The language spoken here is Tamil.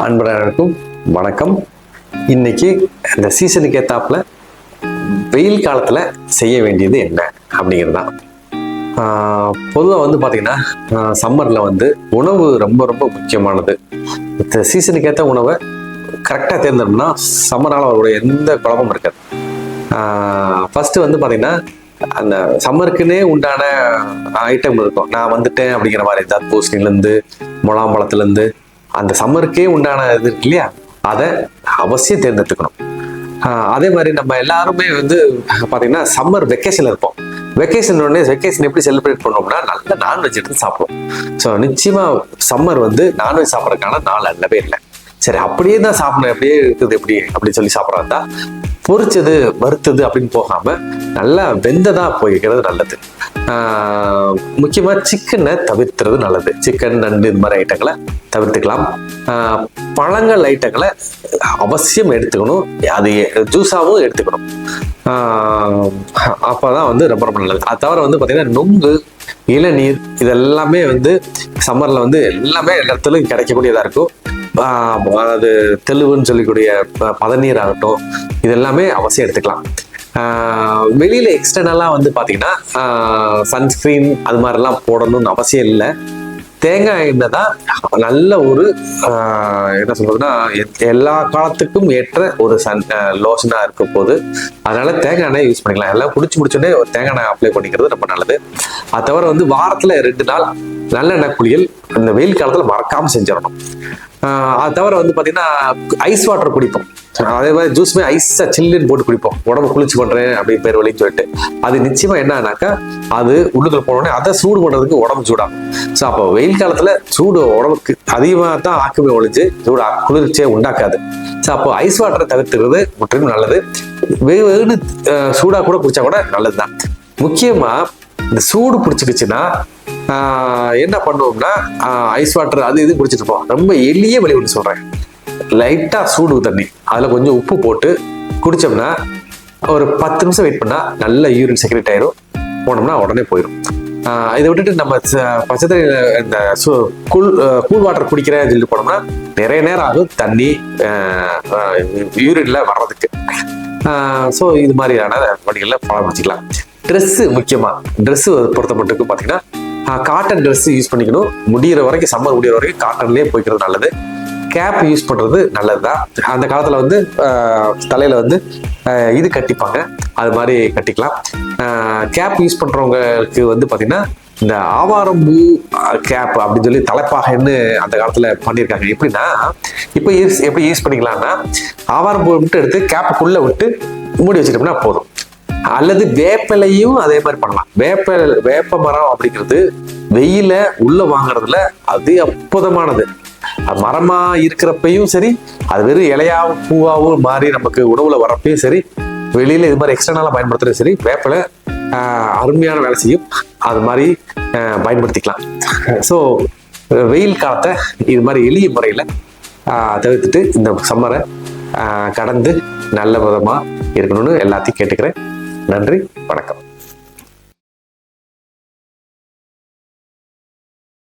அன்பர்களுக்கும் வணக்கம். இன்னைக்கு இந்த சீசனுக்கு ஏத்தாப்புல வெயில் காலத்துல செய்ய வேண்டியது என்ன அப்படிங்கிறது தான். பொதுவாக வந்து பார்த்தீங்கன்னா சம்மரில் வந்து உணவு ரொம்ப ரொம்ப முக்கியமானது. இந்த சீசனுக்கு ஏற்ற உணவை கரெக்டாக தேர்ந்தோம்னா சம்மரால் அவருடைய எந்த குழப்பமும் இருக்காது. ஃபஸ்ட்டு வந்து பார்த்தீங்கன்னா அந்த சம்மருக்குன்னே உண்டான ஐட்டம் இருக்கும். நான் வந்துட்டேன் அப்படிங்கிற மாதிரி தர்பூசணிலேருந்து முலாம்பழத்துலேருந்து அந்த சம்மருக்கே உண்டான இது இருக்கு இல்லையா? அதை அவசியம் தேர்ந்தெடுத்துக்கணும். அதே மாதிரி நம்ம எல்லாருமே வந்து பார்த்தீங்கன்னா சம்மர் வெக்கேஷனில் இருப்போம். வெக்கேஷன் உடனே வெக்கேஷன் எப்படி செலிப்ரேட் பண்ணோம்னா நல்ல நான்வெஜ் எடுத்து சாப்பிடுவோம். ஸோ நிச்சயமாக சம்மர் வந்து நான்வெஜ் சாப்பிட்றதுக்கான நாள் அல்லவே இல்லை. சரி அப்படியே தான் சாப்பிடணும் அப்படியே இருக்குது எப்படி அப்படின்னு சொல்லி சாப்பிட்றதா? பொரிச்சது வறுத்தது அப்படின்னு போகாம நல்லா வெந்ததா போய்க்கிறது நல்லது. முக்கியமாக சிக்கனை தவிர்த்துறது நல்லது. சிக்கன் நண்டு இது மாதிரி ஐட்டங்களை தவிர்த்துக்கலாம். பழங்கள் ஐட்டங்களை அவசியம் எடுத்துக்கணும். அது ஜூஸாகவும் எடுத்துக்கணும். அப்போ தான் வந்து ரொம்ப ரொம்ப நல்லது. அது தவிர வந்து பார்த்திங்கன்னா நொங்கு இளநீர் இதெல்லாமே வந்து சம்மரில் வந்து எல்லாமே எல்லா இடத்துலையும் கிடைக்கக்கூடியதா இருக்கும். அதாவது தெளிவுன்னு சொல்லக்கூடிய ப- பதநீர் ஆகட்டும் இதெல்லாமே அவசியம் எடுத்துக்கலாம். வெளியில் எக்ஸ்டர்னலாக வந்து பார்த்தீங்கன்னா சன்ஸ்க்ரீன் அது மாதிரிலாம் போடணும்னு அவசியம் இல்லை. தேங்காய் எண்ணெய் தான் நல்ல ஒரு என்ன சொல்றதுன்னா எல்லா காலத்துக்கும் ஏற்ற ஒரு சன் லோஷனாக இருக்க போது அதனால தேங்காய் எண்ணெய் யூஸ் பண்ணிக்கலாம். எல்லாம் குடிச்சு முடிச்சோடனே ஒரு தேங்காய் எண்ணெய் அப்ளை பண்ணிக்கிறது ரொம்ப நல்லது. அது தவிர வந்து வாரத்தில் ரெண்டு நாள் நல்லெண்ணெய் குளியல் இந்த வெயில் காலத்தில் மறக்காமல் செஞ்சிடணும். அது தவிர வந்து பார்த்தீங்கன்னா ஐஸ் வாட்டர் குடிப்போம். அதே மாதிரி ஜூஸ்மே ஐஸாக சில்லுன்னு போட்டு குடிப்போம். உடம்பு குளிச்சு பண்ணுறேன் அப்படி பேர் வழின்னு சொல்லிட்டு. அது நிச்சயமாக என்னன்னாக்கா அது உள்ளுக்குள்ள போனோடனே அதை சூடு பண்ணுறதுக்கு உடம்பு சூடாகும். ஸோ அப்போ வெயில் காலத்தில் சூடு உடம்புக்கு அதிகமாக தான் ஆக்குமே ஒழிஞ்சு சூடு குளிர்ச்சியே குளிர்ச்சியை உண்டாக்காது. ஸோ அப்போ ஐஸ் வாட்டரை தவிர்த்துக்கிறது முற்றிலும் நல்லது. வெகு வெகுன்னு சூடாக கூட குடிச்சா கூட நல்லதுதான். முக்கியமாக இந்த சூடு பிடிச்சிக்கிச்சுன்னா என்ன பண்ணுவோம்னா ஐஸ் வாட்டர் அது இது குடிச்சிட்டு இருப்போம். ரொம்ப எளிய வழி ஒன்று சொல்கிறேன் லைட்டாக சூடு தண்ணி. அதில் கொஞ்சம் உப்பு போட்டு குடித்தோம்னா ஒரு பத்து நிமிஷம் வெயிட் பண்ணால் நல்ல யூரின் செக்ரெட் ஆயிரும். போனோம்னா உடனே போயிடும் இதை விட்டுட்டு நம்ம ச- பச்சை இந்த கூல் கூல் வாட்டர் குடிக்கிற சொல்லிட்டு போனோம்னா நிறைய நேரம் ஆகும் தண்ணி யூரின்ல வர்றதுக்கு. ஸோ இது மாதிரியான பணிகளில் பழம் வச்சுக்கலாம் ட்ரெஸ்ஸு முக்கியமாக ட்ரெஸ்ஸு பொறுத்த மட்டும் பார்த்தீங்கன்னா காட்டன் ட்ரெஸ் யூஸ் பண்ணிக்கணும். முடிகிற வரைக்கும் சம்மர் முடிகிற வரைக்கும் காட்டன்லேயே போய்க்கிறது நல்லது. கேப் யூஸ் பண்ணுறது நல்லது தான் அந்த காலத்தில் வந்து தலையில் வந்து இது கட்டிப்பாங்க. அது மாதிரி கட்டிக்கலாம். கேப் யூஸ் பண்ணுறவங்களுக்கு வந்து பார்த்திங்கன்னா இந்த ஆவாரம்பூ கேப் அப்படின்னு சொல்லி தலைப்பாகைன்னு அந்த காலத்தில் பண்ணியிருக்காங்க. எப்படின்னா இப்போ யூஸ் எப்படி யூஸ் பண்ணிக்கலாம்னா ஆவாரம்பூ மட்டும் எடுத்து கேப்புக்குள்ளே விட்டு மூடி வச்சுட்டோம்னா போதும். அல்லது வேப்பிலையும் அதே மாதிரி பண்ணலாம். வேப்ப வேப்ப மரம் அப்படிங்கிறது வெயில உள்ள வாங்குறதுல அது அற்புதமானது. மரமா இருக்கிறப்பையும் சரி அது வெறும் இலையாவும் பூவாவும் மாறி நமக்கு உணவுல வரப்பையும் சரி வெளியில இது மாதிரி எக்ஸ்டர்னலாக பயன்படுத்துறது சரி வேப்பில அருமையான வேலை செய்யும். அது மாதிரி பயன்படுத்திக்கலாம். ஸோ வெயில் காலத்தை இது மாதிரி எளிய முறையில் தவிர்த்துட்டு இந்த சம்மரை கடந்து நல்ல விதமாக இருக்கணும்னு எல்லாத்தையும் கேட்டுக்கிறேன். நன்றி வணக்கம்.